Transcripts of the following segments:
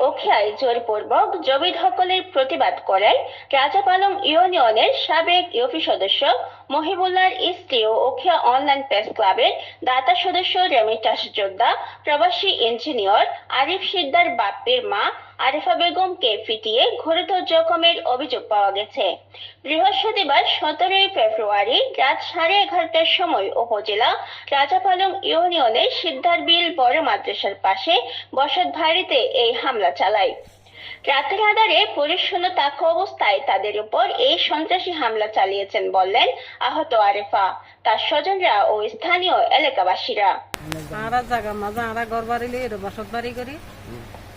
ওখিয়ায় জোরপূর্বক জমি দখলের প্রতিবাদ করেন রাজাপালং ইউনিয়নের সাবেক ইউপি সদস্য মহিবুল্লার স্ত্রী ও ওখিয়া অনলাইন প্রেস ক্লাবের দাতা সদস্য রেমিটাস যোদ্ধা প্রবাসী ইঞ্জিনিয়র আরিফ সিদ্দার বাপ্পির মা আরিফা বেগমকে পিটিয়ে গুরুতর জখমের অভিযোগ পাওয়া গেছে। বৃহস্পতিবার সতেরোই ফেব্রুয়ারি রাত সাড়ে এগারোটার সময় উপজেলা রাজাপালং ইউনিয়নের সিদ্ধারবিল বড় মাদ্রাসার পাশে বসত ভাড়িতে এই হামলা চালায়। রাতের আধারে পুলিশ শূন্য অবস্থায় তাদের উপর এই সন্ত্রাসী হামলা চালিয়েছেন বললেন আহত আরেফা। তার স্বজনরা ও স্থানীয় এলাকাবাসীরা। জায়গা মাঝে ঘর বাড়ি বাড়ি করি।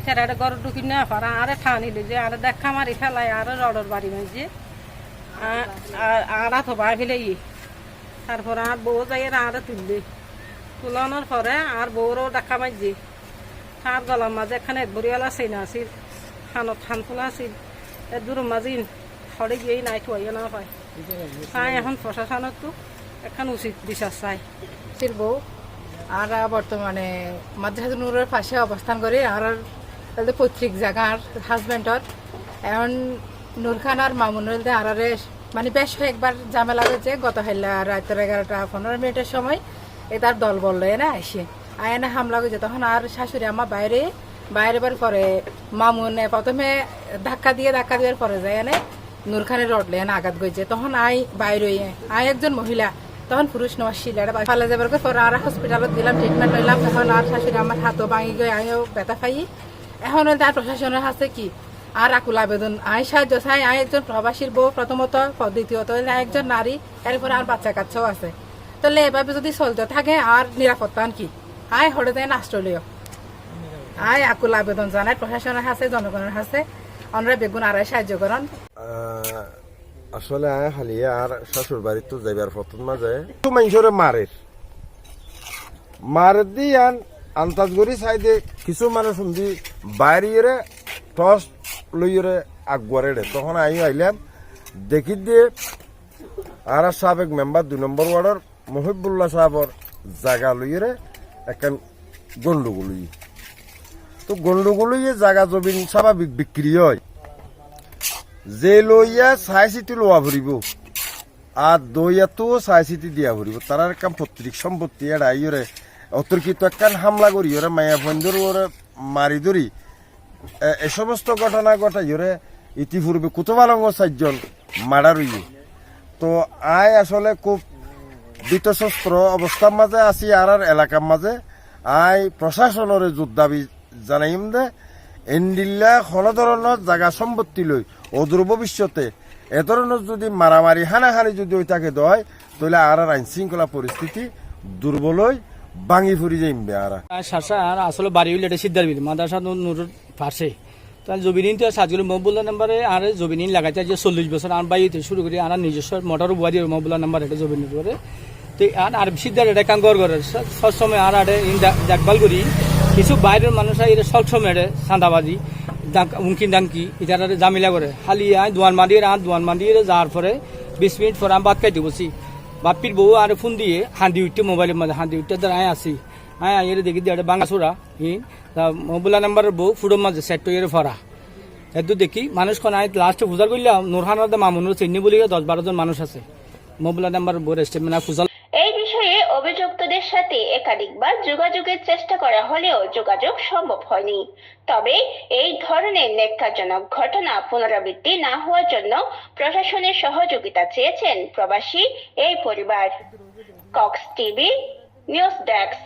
ইতার একটা গরু ঢুকি না পারা, আরে ঠানিলে যে, আরে দেখা মারি ফেলাই আরও রডর বাড়ি মাঝে আর তো ভাই ফেলে ই। তারপর আর বউ যাই আরে তুললে তুলানোর পরে আর বউরও দেখা মাঝে তার গলার মাঝে এখানে একবরিয়ালা চিনা আছিল খানত খান তোলা আছিল এর দূর মাঝে সরে গিয়েই নাই থুয়াইয়া না পায়। তাই এখন প্রশাসনত তো এখন উচিত বিচার চাই। বউ আর বর্তমানে মাদ্রাসা নূরের পাশে অবস্থান করে আর তাদের পৈতৃক জায়গার হাজবেন্ডর এখন নূর খান আর মামুনুল দে আরারে মানে বেশ একবার ঝামেলা হয়েছে গত হেলা রাতের এগারোটা পনেরো মিনিটের সময় এ তার দল বলল না এসে আয়না হামলা করেছে তখন আর শাশুড়ি আমার বাইরে বাইরে বার পরে মামুনে প্রথমে ধাক্কা দিয়ে, ধাক্কা দেওয়ার পরে যায় এনে নূর রডলে এনে আঘাত গেছে তখন আই বাইরে আই একজন মহিলা। তখন পুরুষ নেওয়ার শিলাটা ফালে যাবার পরে আর হসপিটালত দিলাম ট্রিটমেন্ট লইলাম। তখন আর শাশুড়ি আমার হাতও ভাঙি গিয়ে আমিও ব্যথা পাই এখন তার প্রশাসনের হাতে কি? আর আকুল আবেদন? আই সাহায্য চাই। আই একজন প্রবাসীর বউ, প্রথমত। দ্বিতীয়ত একজন নারী। এরপরে আর বাচ্চা কাচ্চাও আছে। তাহলে এভাবে যদি চলতে থাকে, আর নিরাপত্তা কি? আই হরে দেয় আশ্রয় আই আকুল আবেদন জানাই প্রশাসনের হাতে, জনগণের হাতে। অনরা বেগুন আড়াই সাহায্য করেন। আসলে খালি, আর শ্বশুর বাড়ির তো যাইবার পথন মাঝে মারের। মারের দি আন আন্তাজ করি সাইডে কিছু মানুষ শুনছি বাইরে টস লইরে আগুয়ারে তখন আই আইলাম, দেখি দিয়ে আর সাবেক মেম্বার, দুই নম্বর ওয়ার্ডের মহিবুল্লাহ সাহেবর জায়গা লইরে একখান গন্ডগোলই তো গন্ডগোলই জায়গা জমিন স্বাভাবিক বিক্রি হয়। যে লইয়া চাই চিতি লোৱা ফুৰিব আর দইয়াতো চাই চিতি দিয়া ফুৰিব তার কাম পত্রিক সম্পত্তি এটা ইয়রে অতর্কিত একখান হামলা করি, ওরে মায়া বন্ধুর ওরে মারি ধরি। এ- সমস্ত ঘটনা ঘটা ইয়রে ইতিপূর্বে কুতুবালঙ্গ চারজন মারা রইয়ে তো আই আসলে খুব বিতশস্ত্র অবস্থার মাঝে আছি, আর আর এলাকার মাঝে। আই প্রশাসনের জোর দাবি জানাইম দে এন্ডিল্লা কোনো ধরনের জায়গা সম্পত্তি লই অদূর ভবিষ্যতে এ ধরনের যদি মারামারি, হানাহানি যদি ওই থাকে দয়, তাহলে আর আর আইন শৃঙ্খলা পরিস্থিতি দুর্বল হই ভাঙি ফুরি যাইমবে আর। শাসা আর আসলে বাড়ি হইলে এটা সিদ্ধার বিল। তাহলে জবিনিন তো মহবুল্লা নাম্বারে, আর জবিনিন লাগাইতে যে চল্লিশ বছর। আর বাইতে শুরু করি, আর নিজস্ব মোটর বুয়া দিয়ে মহবুল্লা নাম্বার এটা জবিনিন করে তো আর সিদ্ধার এটা কাম কর করে। সব সময় আর আরে দেখভাল করি। কিছু বাইরের মানুষ এটা সব সময় এটা সান্দাবাজি উমকি দামকি এটা জামিলা করে। খালি আয় দোয়ান মাদিয়ে আর দোয়ান মাদিয়ে যাওয়ার পরে বিশ মিনিট পরে আমি ভাত খাইতে বসি। বাপির বউ আর ফোন দিয়ে হাঁদি উঠতে মোবাইলের মধ্যে হাঁদি উঠতে ধর আয় আসি। আয় এর দেখি দিয়ে বাঙ্গাসুরা ই তা মোবাইল নাম্বারের বউ ফুডোর মাঝে সেট এর ফরা। এত দেখি, মানুষ কোন আয় লাস্টে ফুজার করলে নোরহানোর মামুনুর চিনি বলি দশ বারো জন মানুষ আছে। মোবাইল নাম্বার বউ স্টেটমেন্ট ফুজাল এই বিষয়ে অভিযুক্তদের সাথে একাধিকবার যোগাযোগের চেষ্টা করা হলেও যোগাযোগ সম্ভব হয়নি। তবে এই ধরনের ন্যাক্কারজনক ঘটনা পুনরাবৃত্তি না হওয়ার জন্য প্রশাসনের সহযোগিতা চেয়েছেন প্রবাসী এই পরিবার। Cox TV, news desk.